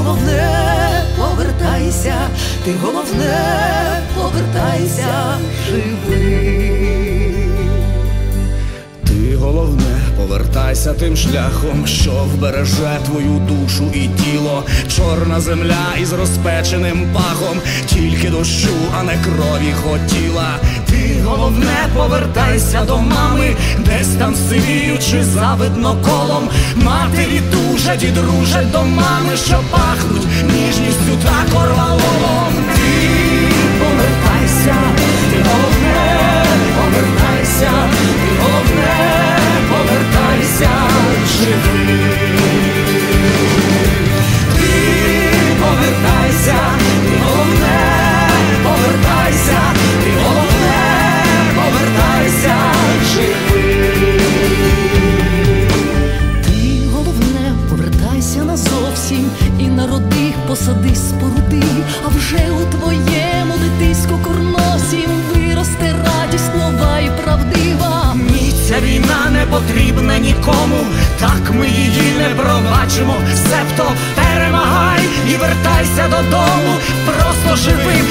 Головне, повертайся, ти головне, повертайся, живий. Ти головне, повертайся тим шляхом, що вбереже твою душу і тіло, чорна земля із розпеченим пахом, тільки дощу, а не крові хотіла. Ти головне, повертайся до мами, десь там сивіючи завидно колом. Матері дуже і дружать до мами, що пахнуть ніжністю та так ми її не пробачимо. Себто перемагай і вертайся додому, просто живим,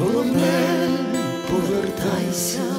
головне повертайся.